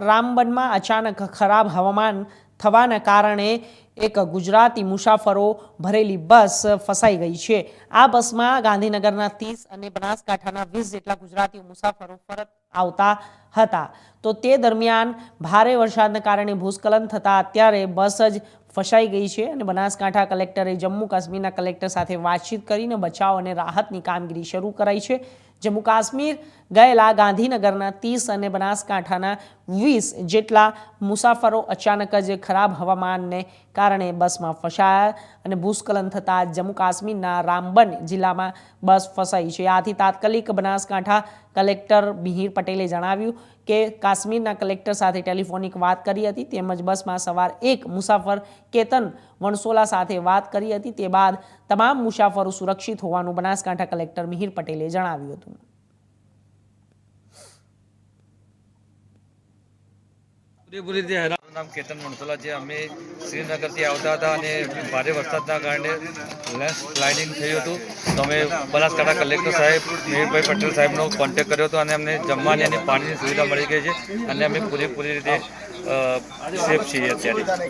રામબનમાં અચાનક ખરાબ હવામાન થવાના કારણે એક ગુજરાતી મુસાફરો ભરેલી બસ ફસાઈ ગઈ છે. આ બસમાં ગાંધીનગરના ત્રીસ અને બનાસકાંઠાના વીસ જેટલા ગુજરાતી મુસાફરો પરત આવતા હતા. તો તે દરમિયાન ભારે વરસાદના કારણે ભૂસ્ખલન થતાં અત્યારે બસ જ ફસાઈ ગઈ છે અને બનાસકાંઠા કલેક્ટરે જમ્મુ કાશ્મીરના કલેક્ટર સાથે વાતચીત કરીને બચાવ અને રાહતની કામગીરી શરૂ કરાઈ છે. જમ્મુ કાશ્મીર ગયેલા ગાંધીનગરના ત્રીસ અને બનાસકાંઠાના વીસ જેટલા મુસાફરો અચાનક જ ખરાબ હવામાનને કારણે બસમાં ફસાયા અને ભૂસ્ખલન થતાં જમ્મુ કાશ્મીરના રામબન જિલ્લામાં બસ ફસાઈ છે. આથી તાત્કાલિક બનાસકાંઠા કલેક્ટર મિહિર પટેલે જણાવ્યું કે કાશ્મીરના કલેક્ટર સાથે ટેલિફોનિક વાત કરી હતી, તેમજ બસમાં સવાર એક મુસાફર કેતન વણસોલા સાથે વાત કરી હતી. તે બાદ તમામ મુસાફરો સુરક્ષિત હોવાનું બનાસકાંઠા કલેક્ટર મિહિર પટેલે જણાવ્યું હતું. પૂરેપૂરી રીતે નામ કેતન મણસોલા છે. અમે શ્રીનગરથી આવતા હતા અને ભારે વરસાદના કારણે લેન્ડ સ્લાઇડિંગ થયું હતું. તો અમે બનાસકાંઠા કલેક્ટર સાહેબ મિહિરભાઈ પટેલ સાહેબનો કોન્ટેક કર્યો હતો અને અમને જમવાની અને પાણીની સુવિધા મળી ગઈ છે. અને અમે પૂરેપૂરી રીતે સેફ છીએ અત્યારે.